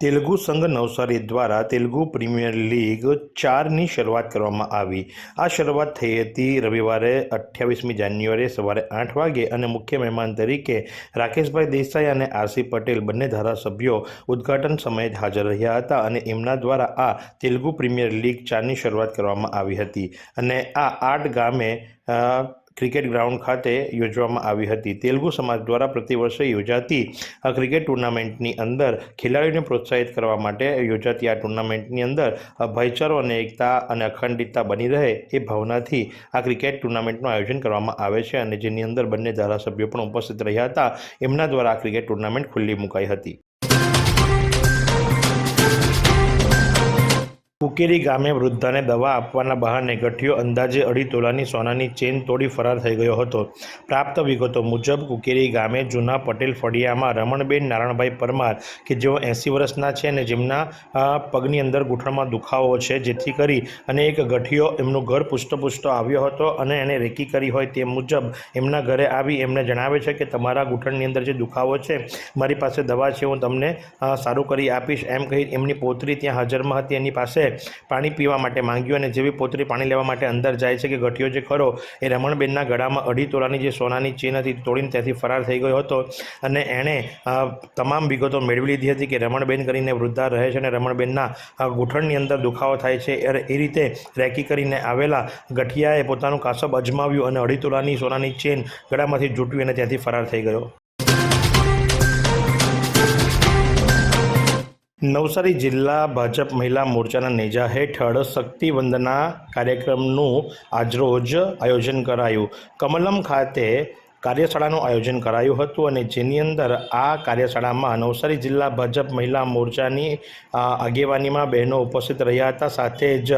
તેલુગુ સંઘ નવસારી દ્વારા Telugu premier league ચારની શરૂઆત કરવામાં આવી. આ શરૂઆત થઈ હતી રવિવારે અઠ્યાવીસમી જાન્યુઆરીએ સવારે આઠ વાગે અને મુખ્ય મહેમાન તરીકે રાકેશભાઈ દેસાઈ અને આરસી પટેલ બંને ધારાસભ્યો ઉદ્ઘાટન સમયે હાજર રહ્યા હતા અને એમના દ્વારા આ તેલુગુ પ્રીમિયર લીગ ચારની શરૂઆત કરવામાં આવી હતી. અને આ આઠ ગામે ક્રિકેટ ગ્રાઉન્ડ ખાતે યોજવામાં આવી હતી. તેલુગુ સમાજ દ્વારા પ્રતિવર્ષે યોજાતી આ ક્રિકેટ ટુર્નામેન્ટની અંદર ખેલાડીઓને પ્રોત્સાહિત કરવા માટે યોજાતી આ ટુર્નામેન્ટની અંદર ભાઈચારો અને એકતા અને અખંડિતતા બની રહે એ ભાવનાથી આ ક્રિકેટ ટુર્નામેન્ટનું આયોજન કરવામાં આવે છે અને જેની અંદર બંને ધારાસભ્યો પણ ઉપસ્થિત રહ્યા હતા. એમના દ્વારા આ ક્રિકેટ ટુર્નામેન્ટ ખુલ્લી મુકાઈ હતી. કુકેરી ગામે વૃદ્ધાને દવા આપવાના બહાને ગઠિયો અંદાજે અઢી તોલાની સોનાની ચેન તોડી ફરાર થઈ ગયો હતો. પ્રાપ્ત વિગતો મુજબ, કુકેરી ગામે જૂના પટેલ ફળિયામાં રમણબેન નારાયણભાઈ પરમાર, કે જેઓ એંસી વર્ષના છે અને જેમના પગની અંદર ગૂંઠણમાં દુખાવો છે, જેથી કરી અને એક ગઠિયો એમનું ઘર પુષ્ટપુષ્ટ આવ્યો હતો અને એને રેકી કરી હોય તે મુજબ એમના ઘરે આવી એમને જણાવે છે કે, તમારા ગૂંઠણની અંદર જે દુખાવો છે, મારી પાસે દવા છે, હું તમને સારું કરી આપીશ. એમ કહી એમની પોતરી ત્યાં હાજરમાં હતી એની પાસે પાણી પીવા માટે માંગ્યું અને જેવી પોતરી પાણી લેવા માટે અંદર જાય છે કે ગઠિયો જે ખરો એ રમણબેનના ગળામાં અઢી તોલાની જે સોનાની ચેન હતી તોડીને ત્યાંથી ફરાર થઈ ગયો હતો. અને એણે તમામ વિગતો મેળવી લીધી હતી કે રમણબેન કરીને વૃદ્ધા રહે છે અને રમણબેનના ગૂંઠણની અંદર દુખાવો થાય છે. એ રીતે રેકી કરીને આવેલા ગઠિયાએ પોતાનું કાસબ અજમાવ્યું અને અઢી તોલાની સોનાની ચેન ગળામાંથી જૂટવી અને ત્યાંથી ફરાર થઈ ગયો. નવસારી જિલ્લા ભાજપ મહિલા મોરચાના નેજા હેઠળ શક્તિ વંદના કાર્યક્રમનું આજરોજ આયોજન કરાયું. કમલમ ખાતે કાર્યશાળાનું આયોજન કરાયું હતું અને જેની અંદર આ કાર્યશાળામાં નવસારી જિલ્લા ભાજપ મહિલા મોરચાની આગેવાનીમાં બહેનો ઉપસ્થિત રહ્યા હતા. સાથે જ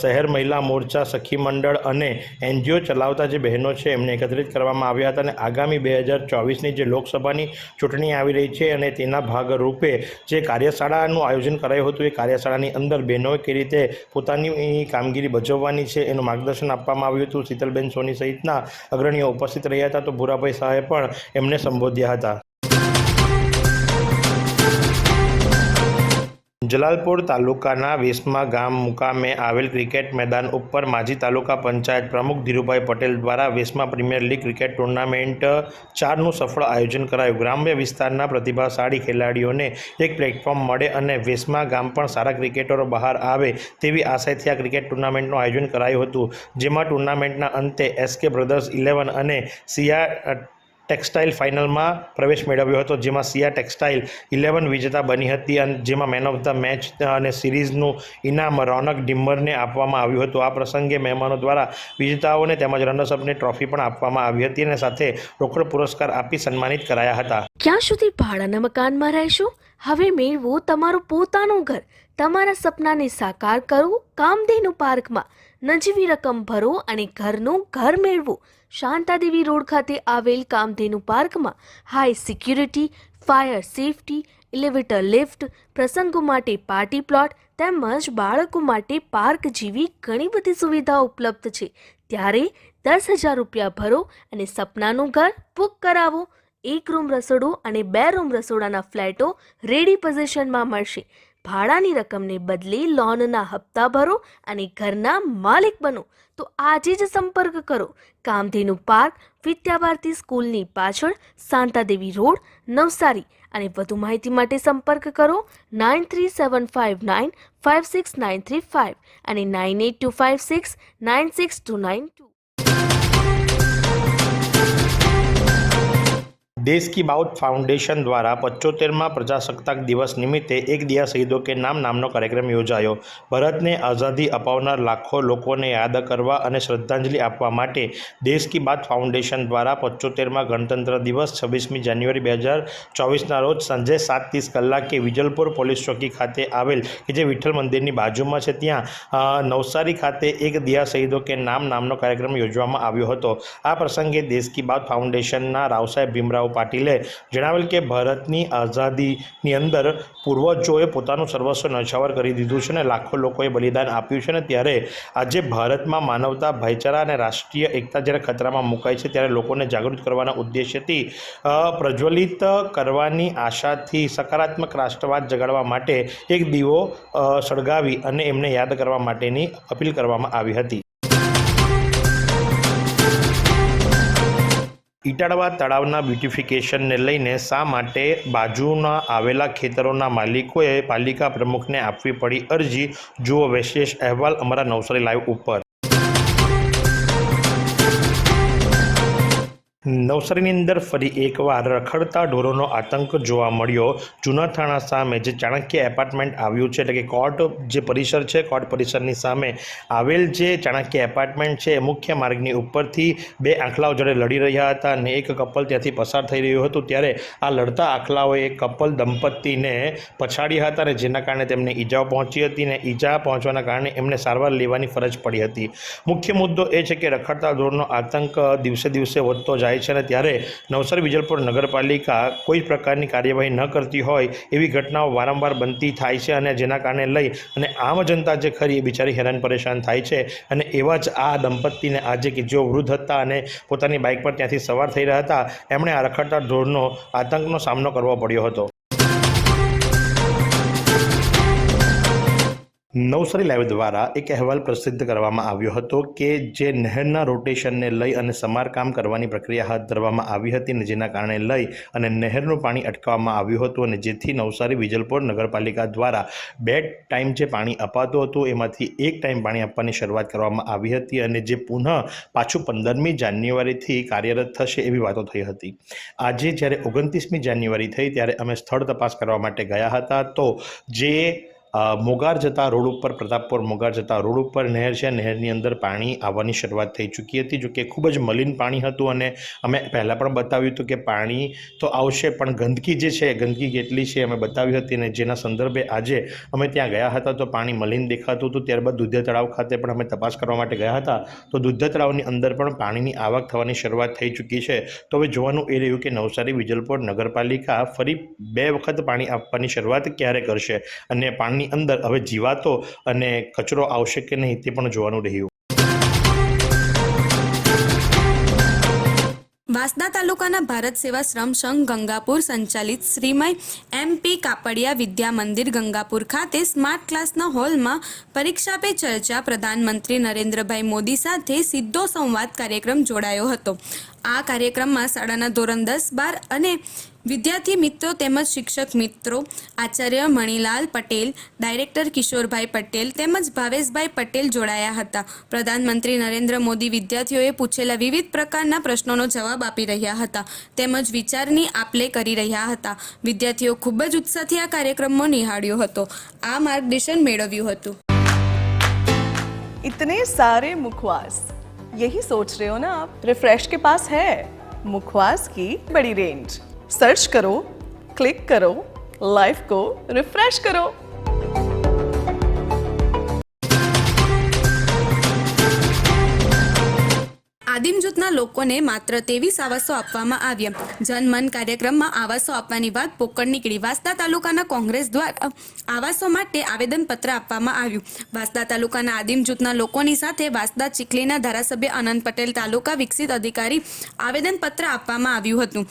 શહેર મહિલા મોરચા, સખી મંડળ અને એનજીઓ ચલાવતા જે બહેનો છે એમને એકત્રિત કરવામાં આવ્યા હતા અને આગામી બે હજાર ચોવીસની જે લોકસભાની ચૂંટણી આવી રહી છે અને તેના ભાગરૂપે જે કાર્યશાળાનું આયોજન કરાયું હતું એ કાર્યશાળાની અંદર બહેનોએ કઈ રીતે પોતાની કામગીરી ભજવવાની છે એનું માર્ગદર્શન આપવામાં આવ્યું હતું. શીતલબેન સોની સહિતના અગ્રણીઓ ઉપસ્થિત રહ્યા હતા. તો ભૂરાભાઈ શાહે પણ એમને સંબોધ્યા હતા. જલાલપુર તાલુકાના વેસમા ગામ મુકામે આવેલ ક્રિકેટ મેદાન ઉપર માજી તાલુકા પંચાયત પ્રમુખ ધીરુભાઈ પટેલ દ્વારા Vesma premier league cricket tournament ચારનું સફળ આયોજન કરાયું. ગ્રામ્ય વિસ્તારના પ્રતિભાશાળી ખેલાડીઓને એક પ્લેટફોર્મ મળે અને વેસમા ગામ પણ સારા ક્રિકેટરો બહાર આવે તેવી આશયથી આ ક્રિકેટ ટુર્નામેન્ટનું આયોજન કરાયું હતું. જેમાં ટુર્નામેન્ટના અંતે એસકે બ્રધર્સ ઇલેવન અને સિયા ટેક્સટાઇલ ફાઇનલમાં પ્રવેશ મેળવ્યો હતો, જેમાં સિયા ટેક્સટાઇલ ઇલેવન વિજેતા બની હતી અને જેમાં મેન ઓફ ધ મેચ અને સિરીઝનું ઇનામ રોનક ડિમ્બરને આપવામાં આવ્યું હતું. આ પ્રસંગે મહેમાનો દ્વારા વિજેતાઓને તેમજ રનર્સઅપને ટ્રોફી પણ આપવામાં આવી હતી અને સાથે રોકડ પુરસ્કાર આપી સન્માનિત કરાયા હતા. ક્યાં સુધી ભાડાના મકાનમાં રહેશો? હવે મેળવો તમારું પોતાનું ઘર. તમારા સપનાને સાકાર કરો. કામધેનુ પાર્કમાં નજીવી રકમ ભરો અને ઘરનું ઘર મેળવો. શાંતાદેવી રોડ ખાતે આવેલ કામધેનુ પાર્કમાં high security, fire safety elevator lift, પ્રસંગો માટે પાર્ટી પ્લોટ તેમજ બાળકો માટે પાર્ક જેવી ઘણી બધી સુવિધાઓ ઉપલબ્ધ છે. ત્યારે દસ હજાર રૂપિયા ભરો અને સપનાનું ઘર બુક કરાવો. એક રૂમ રસોડું અને બે રૂમ રસોડાના ફ્લેટો રેડી પોઝિશનમાં મળશે. ભાડાની રકમને બદલે લોનના હપ્તા ભરો અને ઘરના માલિક બનો. તો આજે જ સંપર્ક કરો. કામધેનુ પાર્ક, વિદ્યાભારતી સ્કૂલની પાછળ, શાંતાદેવી રોડ, નવસારી. અને વધુ માહિતી માટે સંપર્ક કરો nine three seven five nine five six nine three five અને nine eight two five six nine six two nine two. દેશ કી બાઉટ ફાઉન્ડેશન દ્વારા પચોતેરમાં પ્રજાસત્તાક દિવસ નિમિત્તે એક દિયા શહીદો કે નામ નામનો કાર્યક્રમ યોજાયો. ભારતને આઝાદી અપાવનાર લાખો લોકોને યાદ કરવા અને શ્રદ્ધાંજલિ આપવા માટે દેશ કી બાત ફાઉન્ડેશન દ્વારા પચોતેરમાં ગણતંત્ર દિવસ છવ્વીસમી જાન્યુઆરી બે હજાર ચોવીસના રોજ સાંજે સાત ત્રીસ કલાકે વિજલપુર પોલીસ ચોકી ખાતે આવેલ કે જે વિઠ્ઠલ મંદિરની બાજુમાં છે ત્યાં નવસારી ખાતે એક દિયા શહીદો કે નામ નામનો કાર્યક્રમ યોજવામાં આવ્યો હતો. આ પ્રસંગે દેશ કી બાત ફાઉન્ડેશનના રાવસાહેબ ભીમરાવ પાટીલે જણાવેલ કે ભારતની આઝાદીની અંદર પૂર્વજોએ પોતાનું સર્વસ્વ નછાવર કરી દીધું છે અને લાખો લોકોએ બલિદાન આપ્યું છે ને ત્યારે આજે ભારતમાં માનવતા, ભાઈચારા અને રાષ્ટ્રીય એકતા જ્યારે ખતરામાં મુકાય છે ત્યારે લોકોને જાગૃત કરવાના ઉદ્દેશ્યથી પ્રજ્વલિત કરવાની આશાથી સકારાત્મક રાષ્ટ્રવાદ જગાડવા માટે એક દીવો સળગાવી અને એમને યાદ કરવા માટેની અપીલ કરવામાં આવી હતી. ઇટાળવા તળાવના બ્યુટિફિકેશનને લઈને શા માટે બાજુના આવેલા ખેતરોના માલિકોએ પાલિકા પ્રમુખને આપવી પડી અરજી? જુઓ, વિશેષ અહેવાલ અમારા નવસારી લાઈવ ઉપર. નવસારીની અંદર ફરી એકવાર રખડતા ઢોરોનો આતંક જોવા મળ્યો. જૂના થાણા સામે જે ચાણક્ય એપાર્ટમેન્ટ આવ્યું છે, એટલે કે કોર્ટ જે પરિસર છે, કોર્ટ પરિસરની સામે આવેલ જે ચાણક્ય એપાર્ટમેન્ટ છે, એ મુખ્ય માર્ગની ઉપરથી બે આંખલાઓ જ્યારે લડી રહ્યા હતા અને એક કપલ ત્યાંથી પસાર થઈ રહ્યું હતું, ત્યારે આ લડતા આંખલાઓએ કપલ દંપતીને પછાડ્યા હતા અને જેના કારણે તેમને ઈજાઓ પહોંચી હતી અને ઈજા પહોંચવાના કારણે એમને સારવાર લેવાની ફરજ પડી હતી. મુખ્ય મુદ્દો એ છે કે રખડતા ઢોરનો આતંક દિવસે દિવસે વધતો જાય છે અને ત્યારે નવસારી વિજલપુર નગરપાલિકા કોઈ પ્રકારની કાર્યવાહી ન કરતી હોય એવી ઘટનાઓ વારંવાર બનતી થાય છે અને જેના કારણે લઈ અને આમ જનતા જે ખરી એ બિચારી હેરાન પરેશાન થાય છે. અને એવા જ આ દંપતીને આજે કે જેઓ વૃદ્ધ હતા અને પોતાની બાઇક પર ત્યાંથી સવાર થઈ રહ્યા હતા, એમણે આ રખડતા ઢોરનો આતંકનો સામનો કરવો પડ્યો હતો. નવસારી લાઈવ દ્વારા એક અહેવાલ પ્રસિદ્ધ કરવામાં આવ્યો હતો કે જે નહેરના રોટેશનને લઈ અને સમારકામ કરવાની પ્રક્રિયા હાથ ધરવામાં આવી હતી અને જેના કારણે લઈ અને નહેરનું પાણી અટકાવવામાં આવ્યું હતું અને જેથી નવસારી વિજલપોર નગરપાલિકા દ્વારા બે ટાઈમ જે પાણી અપાતું હતું, એમાંથી એક ટાઈમ પાણી આપવાની શરૂઆત કરવામાં આવી હતી અને જે પુનઃ પાછું પંદરમી જાન્યુઆરીથી કાર્યરત થશે એવી વાતો થઈ હતી. આજે જ્યારે ઓગણત્રીસમી જાન્યુઆરી થઈ, ત્યારે અમે સ્થળ તપાસ કરવા માટે ગયા હતા. તો જે મોગાર જતા રોડ ઉપર, પ્રતાપપુર મોગાર જતા રોડ ઉપર નહેર છે. નહેરની અંદર પાણી આવવાની શરૂઆત થઈ ચૂકી હતી, જો કે ખૂબ જ મલિન પાણી હતું અને અમે પહેલાં પણ બતાવ્યું હતું કે પાણી તો આવશે, પણ ગંદકી જે છે, ગંદકી કેટલી છે અમે બતાવી હતી અને જેના સંદર્ભે આજે અમે ત્યાં ગયા હતા તો પાણી મલિન દેખાતું હતું. ત્યારબાદ દુધ્ય તળાવ ખાતે પણ અમે તપાસ કરવા માટે ગયા હતા. તો દુધિયા તળાવની અંદર પણ પાણીની આવક થવાની શરૂઆત થઈ ચૂકી છે. તો હવે જોવાનું એ રહ્યું કે નવસારી, વિજલપોર નગરપાલિકા ફરી બે વખત પાણી આપવાની શરૂઆત ક્યારે કરશે? અને પાણીની અંદર હવે જીવાતો અને કચરો આવશે કે નહીં તે પણ જોવાનું રહ્યું. વાસદા તાલુકાના ભારત સેવા શ્રમ સંઘ ગંગાપુર સંચાલિત શ્રીમય એમપી કાપડિયા વિદ્યા મંદિર ગંગાપુર ખાતે સ્માર્ટ ક્લાસના હોલમાં પરીક્ષા પે ચર્ચા પ્રધાનમંત્રી નરેન્દ્રભાઈ મોદી સાથે સીધો સંવાદ કાર્યક્રમ જોડાયો હતો. આ કાર્યક્રમમાં શાળાના ધોરણ દસ બાર અને વિદ્યાર્થી મિત્રો તેમજ શિક્ષક મિત્રો આચાર્ય મણિલાલ પટેલ ડાયરેક્ટર કિશોરભાઈ પટેલ તેમજ ભાવેશભાઈ પટેલ જોડાયા હતા પ્રધાનમંત્રી નરેન્દ્ર મોદી વિદ્યાર્થીઓએ પૂછેલા વિવિધ પ્રકારના પ્રશ્નોનો જવાબ આપી રહ્યા હતા તેમજ વિચારની આપલે કરી રહ્યા હતા વિદ્યાર્થીઓ ખૂબ જ ઉત્સાહથી આ કાર્યક્રમમાં નિહાળ્યો હતો આ માર્ગદર્શન મેળવ્યું હતું इतने सारे मुखवास यही सोच रहे हो ना आप रिफ्रेश के पास है मुखवास की बड़ी रेंज સર્ચ કરો ક્લિક કરો લાઈફ કો રિફ્રેશ કરો. આદિમ જૂથના લોકોને માત્ર ત્રેવીસ આવાસો આપવામાં આવ્યા. જનમન કાર્યક્રમમાં આવાસો આપવાની વાત પોકળ નીકળી. વાસદા તાલુકાના કોંગ્રેસ દ્વારા આવાસો માટે આવેદનપત્ર આપવામાં આવ્યું. વાસદા તાલુકાના આદિમ જૂથના લોકોની સાથે વાસદા ચીખલીના ધારાસભ્ય અનંત પટેલ તાલુકા વિકસિત અધિકારી આવેદનપત્ર આપવામાં આવ્યું હતું.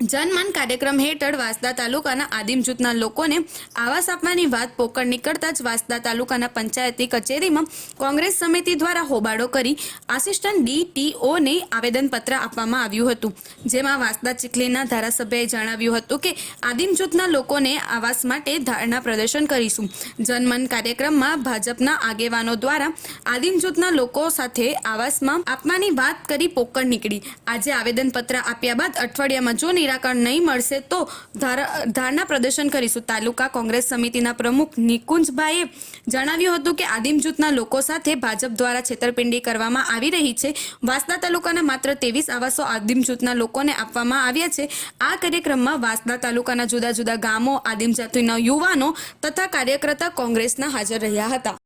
જનમન કાર્યક્રમ હેઠળ વાંસદા તાલુકાના આદિમ જૂથના લોકોને આવાસ આપવાની વાત પોકળ નીકળતા જ વાંસદા તાલુકાના પંચાયતી કચેરીમાં કોંગ્રેસ સમિતિ દ્વારા હોબાળો કરી આસિસ્ટન્ટ ડીટીઓને આવેદનપત્ર આપવામાં આવ્યું હતું. જેમાં વાંસદા ચીખલીના ધારાસભ્યએ જણાવ્યું હતું કે, આદિમ જૂથના લોકોને આવાસ માટે ધારણા પ્રદર્શન કરીશું. જનમન કાર્યક્રમમાં ભાજપના આગેવાનો દ્વારા આદિમ જૂથના લોકો સાથે આવાસમાં આપવાની વાત કરી પોકળ નીકળી. આજે આવેદનપત્ર આપ્યા બાદ અઠવાડિયામાં જો નિરાકરણ નહીં મળશે તો ધારા- ધારણા પ્રદર્શન કરીશું. તાલુકા કોંગ્રેસ સમિતિના પ્રમુખ નિકુંજભાઈએ જણાવ્યું હતું કે આદિમ જૂથના લોકો સાથે ભાજપ દ્વારા છેતરપિંડી કરવામાં આવી રહી છે. વાંસદા તાલુકાના માત્ર ત્રેવીસ આવાસો આદિમ જૂથના લોકોને આપવામાં આવ્યા છે. આ કાર્યક્રમમાં વાંસદા તાલુકાના જુદા જુદા ગામો, આદિમ જાતિના યુવાનો તથા કાર્યકર્તા કોંગ્રેસના હાજર રહ્યા હતા.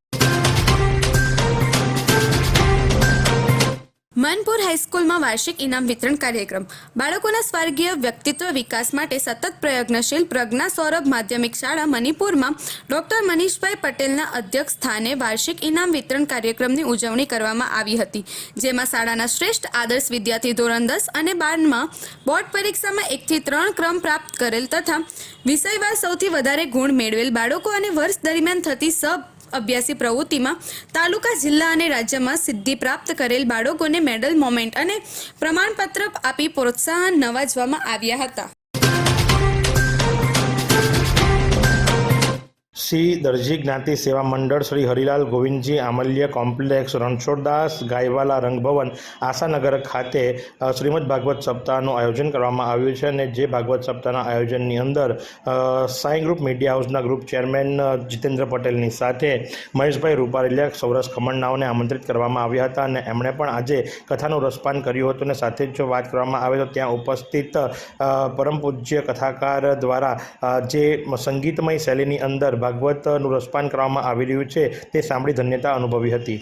માનપુર હાઈસ્કૂલમાં વાર્ષિક ઇનામ વિતરણ કાર્યક્રમ. બાળકોના સ્વર્ગીય વ્યક્તિત્વ વિકાસ માટે સતત પ્રયત્નશીલ પ્રજ્ઞા સૌરભ માધ્યમિક શાળા મણિપુરમાં ડોક્ટર મનીષભાઈ પટેલના અધ્યક્ષ સ્થાને વાર્ષિક ઇનામ વિતરણ કાર્યક્રમની ઉજવણી કરવામાં આવી હતી, જેમાં શાળાના શ્રેષ્ઠ આદર્શ વિદ્યાર્થી ધોરણ દસ અને બારમાં બોર્ડ પરીક્ષામાં એકથી ત્રણ ક્રમ પ્રાપ્ત કરેલ તથા વિષયવાર સૌથી વધારે ગુણ મેળવેલ બાળકો અને વર્ષ દરમિયાન થતી સબ અભ્યાસી પ્રવૃત્તિમાં તાલુકા, જિલ્લા અને રાજ્યમાં સિદ્ધિ પ્રાપ્ત કરેલ બાળકોને મેડલ મોમેન્ટ અને પ્રમાણપત્ર આપી પ્રોત્સાહન નવાજવામાં આવ્યા હતા. શ્રી દરજી જ્ઞાતિ સેવા મંડળ શ્રી હરિલાલ ગોવિંદજી, આમલ્ય કોમ્પ્લેક્સ, રણછોડદાસ, ગાયવાલા રંગભવન, આશાનગર ખાતે શ્રીમદ ભાગવત સપ્તાહનું આયોજન કરવામાં આવ્યું છે અને જે ભાગવત સપ્તાહના આયોજનની અંદર સાંઈ ગ્રુપ મીડિયા હાઉસના ગ્રુપ ચેરમેન જીતેન્દ્ર પટેલની સાથે મહેશભાઈ રૂપારેલિયા સૌરસ ખમણનાઓને આમંત્રિત કરવામાં આવ્યા હતા અને એમણે પણ આજે કથાનું રસપાન કર્યું હતું અને સાથે જ વાત કરવામાં આવે તો ત્યાં ઉપસ્થિત પરમ પૂજ્ય કથાકાર દ્વારા જે સંગીતમય શૈલીની અંદર ભાગવતનું રસપાન કરવામાં આવી રહ્યું છે, તે સાંભળી ધન્યતા અનુભવી હતી.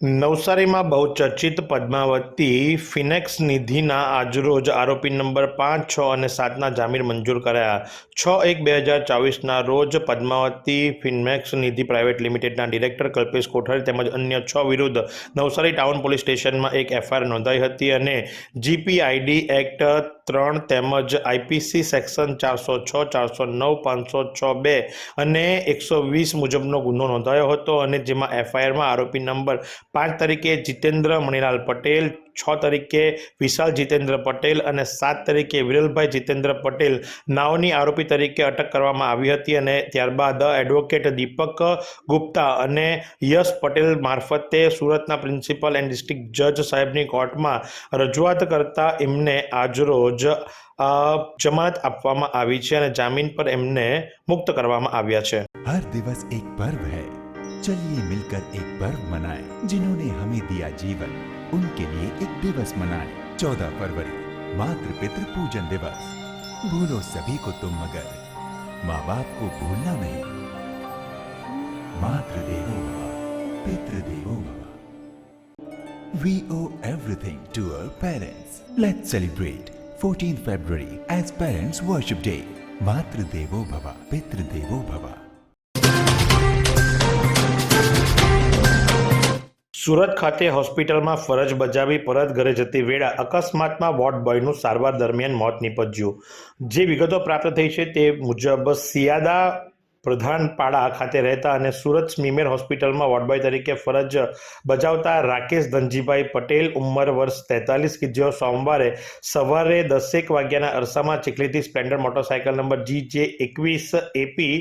નવસારીમાં બહુચર્ચિત પદ્માવતી ફિનેક્સ નિધિના આજરોજ આરોપી નંબર પાંચ, છ અને સાતના જામીન મંજૂર કરાયા. છ એક બે હજાર ચોવીસના રોજ પદ્માવતી ફિનેક્સ નિધિ પ્રાઇવેટ લિમિટેડના ડિરેક્ટર કલ્પેશ કોઠારી તેમજ અન્ય છ વિરુદ્ધ નવસારી ટાઉન પોલીસ સ્ટેશનમાં એક એફઆઈઆર નોંધાઈ હતી અને જીપીઆઈડી એક્ટ ત્રણ તેમજ આઈપીસી સેક્શન ચારસો છ, ચારસો નવ, પાંચસો છ બે અને એકસો વીસ મુજબનો ગુનો નોંધાયો હતો અને જેમાં એફઆઈઆરમાં આરોપી નંબર પાંચ તરીકે જીતેન્દ્ર મણિલાલ પટેલ છ તરીકે વિશાલ જીતેન્દ્ર પટેલ અને સાત તરીકે વિરલભાઈ જીતેન્દ્ર પટેલ નાવની આરોપી તરીકે અટક કરવામાં આવી હતી અને ત્યારબાદ એડવોકેટ દીપક ગુપ્તા અને યશ પટેલ મારફતે સુરતના પ્રિન્સિપલ એન્ડ ડિસ્ટ્રિક્ટ જજ સાહેબની કોર્ટમાં રજૂઆત કરતા એમને આજરોજ જમાનત આપવામાં આવી છે અને જામીન પર એમને મુક્ત કરવામાં આવ્યા છે. હર દિવસ એક પર્વ હૈ. ચલિએ મિલકર એક પર્વ મનાએ જિન્હોને હમે દિયા જીવન. उनके लिए एक दिवस मनाएँ चौदह फरवरी मातृ पितृ पूजन दिवस भूलो सभी को तुम मगर माँ बाप को भूलना नहीं मातृदेवो भव पितृदेवो भव We owe everything to our parents. Let's celebrate 14th February as Parents Worship Day. Matrudevo Bhava, Pitrudevo Bhava. Surat ખાતે હોસ્પિટલમાં ફરજ બજાવી પરત ઘરે જતી વેળા અકસ્માતમાં વોર્ડ બોયનું સારવાર દરમિયાન મોત નીપજ્યું. જે વિગતો પ્રાપ્ત થઈ છે તે મુજબ સિયાદા પ્રધાનપાડા ખાતે રહેતા અને સુરત સ્મીમેર હોસ્પિટલમાં વોર્ડબોય તરીકે ફરજ બજાવતા રાકેશ ધનજીભાઈ પટેલ ઉંમર વર્ષ તેતાલીસ કે જેઓ સોમવારે સવારે દસેક વાગ્યાના અરસામાં ચીખલીથી Splendor motorcycle number G J એકવીસ એપી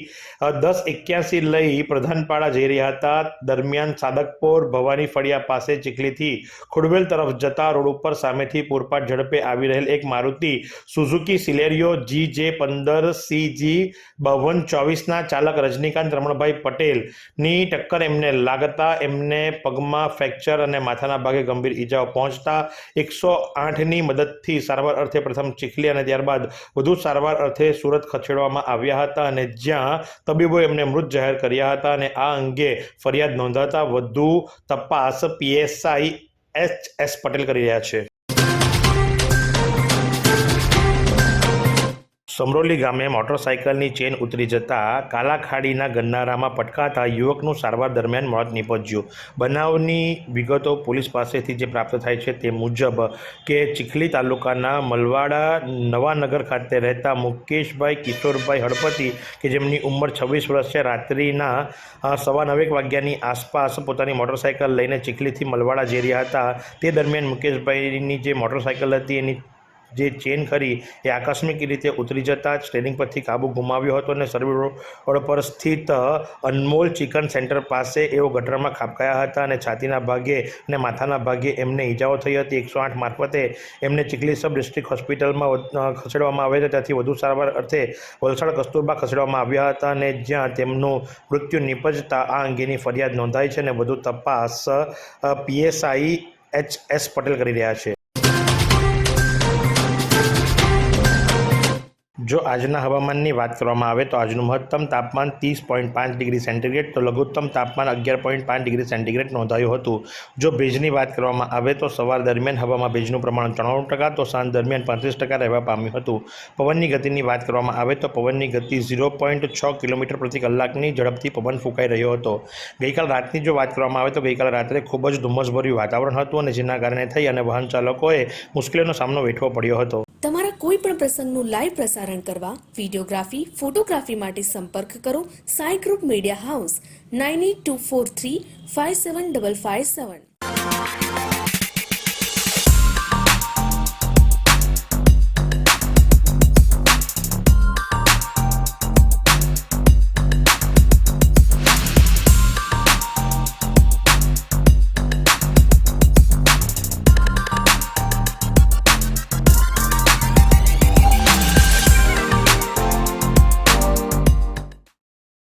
દસ એક્યાસી લઈ પ્રધાનપાડા જઈ રહ્યા હતા. દરમિયાન સાદકપોર ભવાની ફળિયા પાસે ચીખલીથી ખુડવેલ તરફ જતા રોડ ઉપર સામેથી પૂરપાટ ઝડપે આવી રહેલ એક મારુતિ સુઝુકી સિલેરિયો જી જે પંદર સી જી બાવન ચોવીસના ચાલક રજનીકાંત રમણભાઈ પટેલની ટક્કર એમને લાગતા એમને પગમાં ફ્રેક્ચર અને માથાના ભાગે ગંભીર ઈજાઓ પહોંચતા એકસો આઠની મદદથી સારવાર અર્થે પ્રથમ ચીખલી અને ત્યારબાદ વધુ સારવાર અર્થે સુરત ખસેડવામાં આવ્યા હતા અને જ્યાં તબીબોએ એમને મૃત જાહેર કર્યા હતા અને આ અંગે ફરિયાદ નોંધાતા વધુ તપાસ પીએસઆઈ એચ એસ પટેલ કરી રહ્યા છે. સમરોલી ગામે મોટરસાયકલની ચેન ઉતરી જતા કાલાખાડીના ગન્નારામાં પટકાતા યુવકનું સારવાર દરમિયાન મોત નિપજ્યું. બનાવની વિગતો પોલીસ પાસેથી જે પ્રાપ્ત થાય છે તે મુજબ કે ચીખલી તાલુકાના મલવાડા નવાનગર ખાતે રહેતા મુકેશભાઈ, કિશોરભાઈ હળપતિ, કે જેમની ઉંમર છવ્વીસ વર્ષ છે, રાત્રિના સવા નવેક વાગ્યાની આસપાસ પોતાની મોટરસાયકલ લઈને ચીખલીથી મલવાડા જઈ રહ્યા હતા. તે દરમિયાન મુકેશભાઈની જે મોટરસાયકલ હતી એની જે ચેન ખરી એ આકસ્મિક રીતે ઉતરી જતા સ્ટેરિંગ પરથી કાબુ ગુમાવ્યો હતો અને સર્વે રોડ પર સ્થિત અનમોલ ચિકન સેન્ટર પાસે એઓ ગટરમાં ખાબકાયા હતા અને છાતીના ભાગે અને માથાના ભાગે એમને ઈજાઓ થઈ હતી. એકસો આઠ મારફતે એમને ચીખલી સબ ડિસ્ટ્રિક્ટ હોસ્પિટલમાં ખસેડવામાં આવ્યા હતા. ત્યાંથી વધુ સારવાર અર્થે વલસાડ કસ્તુરબા ખસેડવામાં આવ્યા હતા અને જ્યાં તેમનું મૃત્યુ નિપજતા આ અંગેની ફરિયાદ નોંધાઈ છે અને વધુ તપાસ પીએસઆઈ એચ એસ પટેલ કરી રહ્યા છે. જો આજના હવામાનની વાત કરવામાં આવે તો આજનું મહત્તમ તાપમાન ત્રીસ પોઈન્ટ પાંચ ડિગ્રી સેન્ટીગ્રેડ, તો લઘુત્તમ તાપમાન અગિયાર પોઈન્ટ પાંચ ડિગ્રી સેન્ટીગ્રેડ નોંધાયું હતું. જો ભેજની વાત કરવામાં આવે તો સવાર દરમિયાન હવામાં ભેજનું પ્રમાણ ત્રણ ટકા, તો સાંજ દરમિયાન પાંત્રીસ ટકા રહેવા પામ્યું હતું. પવનની ગતિની વાત કરવામાં આવે તો પવનની ગતિ ઝીરો પોઈન્ટ છ કિલોમીટર પ્રતિ કલાકની ઝડપથી પવન ફૂંકાઈ રહ્યો હતો. ગઈકાલ રાતની જો વાત કરવામાં આવે તો ગઈકાલ રાત્રે ખૂબ જ ધુમ્મસભર્યું વાતાવરણ હતું અને જેના કારણે થઈ અને વાહન ચાલકોએ મુશ્કેલીનો સામનો વેઠવો પડ્યો હતો. તમારા કોઈ પણ પ્રસંગનું લાઈવ પ્રસારણ કરવા વિડીયોગ્રાફી, ફોટોગ્રાફી માટે સંપર્ક કરો Sai group media house, nine eight two four three five seven double five seven.